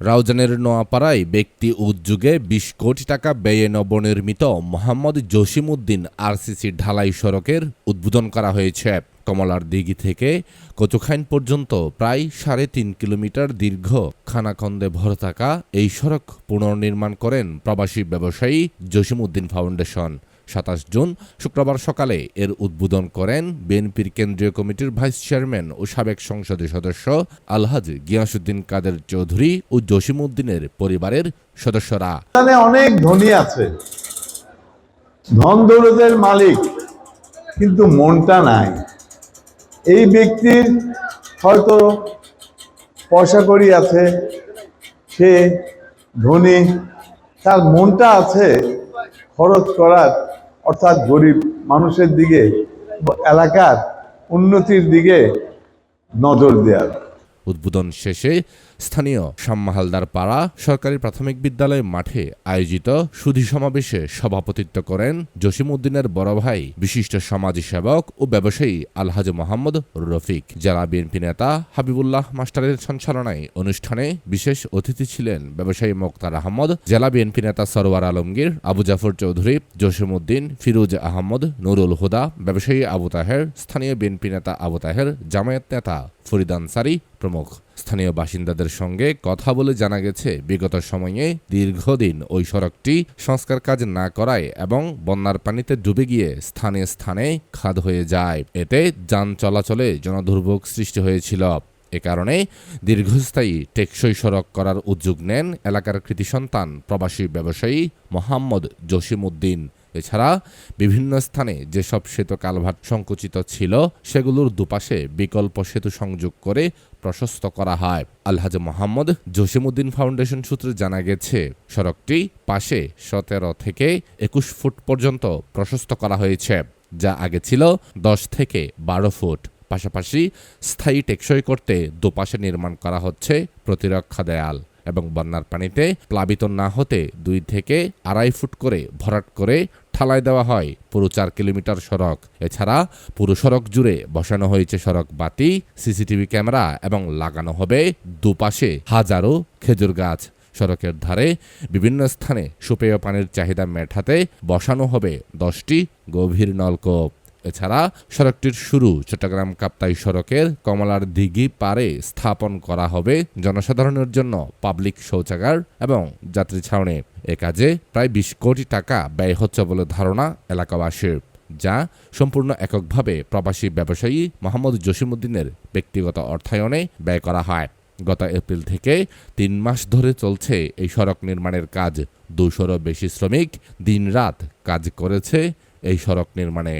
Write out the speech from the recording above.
রাউজানের নোয়াপাড়ায় ব্যক্তি উদ্যোগে বিশ কোটি টাকা ব্যয়ে নবনির্মিত মোহাম্মদ জসিমউদ্দিন আরসিসি ঢালাই সড়কের উদ্বোধন করা হয়েছে। কমলার দিঘি থেকে কচুখাইন পর্যন্ত প্রায় সাড়ে তিন কিলোমিটার দীর্ঘ খানাখন্দে ভরে থাকা এই সড়ক পুনর্নির্মাণ করেন প্রবাসী ব্যবসায়ী জসিমউদ্দিন ফাউন্ডেশন। সাতাশ জুন শুক্রবার সকালে এর উদ্বোধন করেন বিএনপির কেন্দ্রীয় কমিটির ভাইস চেয়ারম্যান ও সাবেক সংসদের সদস্য আলহাজ গিয়াসুদ্দিন কাদের চৌধুরী ও জসিমউদ্দিনের পরিবারের সদস্যরা। অনেক ধনী আছে। ধন দৌলতের মালিক, কিন্তু মনটা নাই। এই ব্যক্তির হয়তো পয়সা করি আছে, সে ধনী, তার মনটা আছে খরচ করার অর্থাৎ গরিব মানুষের দিকে এলাকার উন্নতির দিকে নজর দেওয়ার উদ্বোধন শেষে স্থানীয় শাম্মাহালদার পাড়া সরকারি প্রাথমিক বিদ্যালয় মাঠে আয়োজিত সুধি সমাবেশে সভাপতিত্ব করেন জসিমউদ্দিনের বড় ভাই, বিশিষ্ট সমাজ সেবক ও ব্যবসায়ী আলহাজ মোহাম্মদ রফিক। জেলা বিএনপি নেতা, হাবিবুল্লাহ মাস্টারের সঞ্চালনায় অনুষ্ঠানে বিশেষ অতিথি ছিলেন ব্যবসায়ী মোক্তার আহমদ, জেলা বিএনপি নেতা সরওয়ার আলমগীর, আবু জাফর চৌধুরী জসিমউদ্দিন ফিরোজ আহমদ, নুরুল হুদা, ব্যবসায়ী আবু তাহের, স্থানীয় বিএনপি নেতা আবু তাহের, জামায়াত নেতা ফরিদ আনসারি প্রমুখ স্থানীয় বাসিন্দাদের সঙ্গে কথা বলে জানা গেছে, বিগত সময়ে দীর্ঘদিন ওই সড়কটি সংস্কার কাজ না করায় এবং বন্যার পানিতে ডুবে গিয়ে স্থানে স্থানে খাদ হয়ে যায়। এতে যান চলাচলে জনদুর্ভোগ সৃষ্টি হয়েছিল। এ কারণে দীর্ঘস্থায়ী টেকসই সড়ক করার উদ্যোগ নেন এলাকার কৃতি সন্তান প্রবাসী ব্যবসায়ী মোহাম্মদ জসিমউদ্দিন। এছাড়া বিভিন্ন স্থানে যেসব সেতু কালভার্ট সংকুচিত ছিল, সেগুলোর দুপাশে বিকল্প সেতু সংযোগ করে প্রশস্ত করা হয়। আলহাজ মোহাম্মদ জসিমউদ্দিন ফাউন্ডেশন সূত্রে জানা গেছে, সড়কটি পাশে সতেরো থেকে একুশ ফুট পর্যন্ত প্রশস্ত করা হয়েছে, যা আগে ছিল দশ থেকে বারো ফুট। পাশাপাশি স্থায়ী টেকসই করতে দুপাশে নির্মাণ করা হচ্ছে প্রতিরক্ষা দেয়াল। এবং বন্যার পানিতে প্লাবিত না হতে দুই থেকে আড়াই ফুট করে ভরাট করে ঠালাই দেওয়া হয় পুরো চার কিলোমিটার সড়ক। এছাড়া পুরো সড়ক জুড়ে বসানো হয়েছে সড়ক বাতি, সিসিটিভি ক্যামেরা এবং লাগানো হবে দুপাশে হাজারো খেজুর গাছ। সড়কের ধারে বিভিন্ন স্থানে সুপেয় পানির চাহিদা মেটাতে বসানো হবে দশটি গভীর নলকূপ। এছাড়া সড়কটির শুরু চট্টগ্রাম কাপ্তাই সড়কের কমলার দিঘি পারে স্থাপন করা হবে জনসাধারণের জন্য পাবলিক শৌচাগার এবং যাত্রী ছাউনি। এ কাজে প্রায় বিশ কোটি টাকা ব্যয় হচ্ছে বলে ধারণা এলাকাবাসীর, যা সম্পূর্ণ এককভাবে প্রবাসী ব্যবসায়ী মোহাম্মদ জসিমউদ্দিনের ব্যক্তিগত অর্থায়নে ব্যয় করা হয়। গত এপ্রিল থেকে তিন মাস ধরে চলছে এই সড়ক নির্মাণের কাজ। দুশোরও বেশি শ্রমিক দিনরাত কাজ করেছে এই সড়ক নির্মাণে।